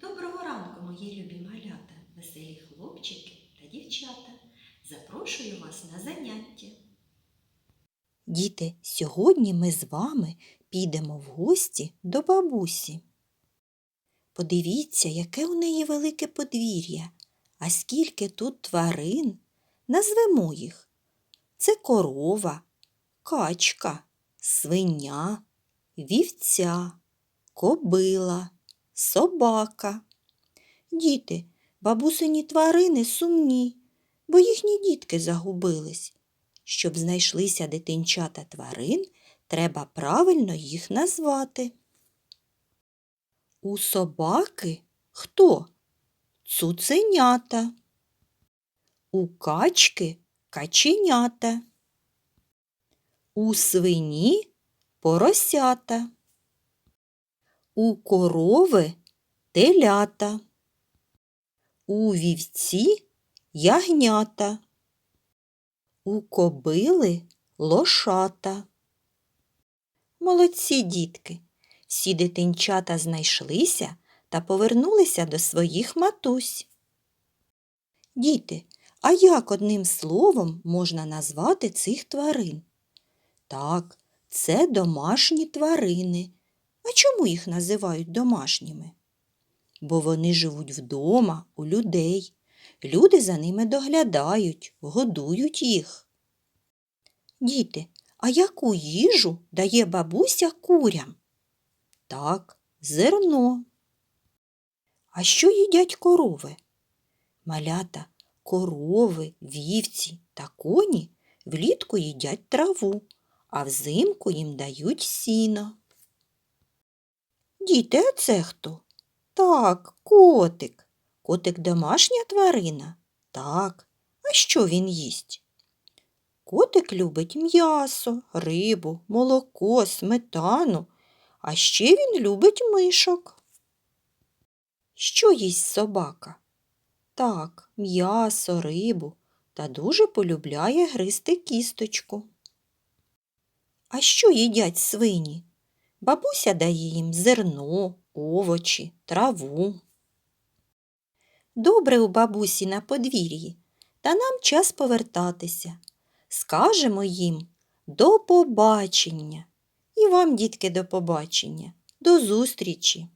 Доброго ранку, мої любі малята, веселі хлопчики та дівчата. Запрошую вас на заняття. Діти, сьогодні ми з вами підемо в гості до бабусі. Подивіться, яке у неї велике подвір'я, а скільки тут тварин. Назвемо їх. Це корова, качка, свиня, вівця, кобила, собака. Діти, бабусині тварини сумні, бо їхні дітки загубились. Щоб знайшлися дитинчата тварин, треба правильно їх назвати. У собаки хто? Цуценята. У качки каченята. У свині поросята. У корови телята. У вівці ягнята. У кобили лошата. Молодці дітки. Всі дитинчата знайшлися та повернулися до своїх матусь. Діти, а як одним словом можна назвати цих тварин? Так, це домашні тварини. А чому їх називають домашніми? Бо вони живуть вдома, у людей. Люди за ними доглядають, годують їх. Діти, а яку їжу дає бабуся курям? Так, зерно. А що їдять корови? Малята, корови, вівці та коні влітку їдять траву, а взимку їм дають сіно. Діти, а це хто? Так, котик. Котик домашня тварина? Так. А що він їсть? Котик любить м'ясо, рибу, молоко, сметану, а ще він любить мишок. Що їсть собака? Так, м'ясо, рибу та дуже полюбляє гризти кісточку. А що їдять свині? Бабуся дає їм зерно, овочі, траву. Добре у бабусі на подвір'ї, та нам час повертатися. Скажемо їм до побачення. І вам, дітки, до побачення. До зустрічі!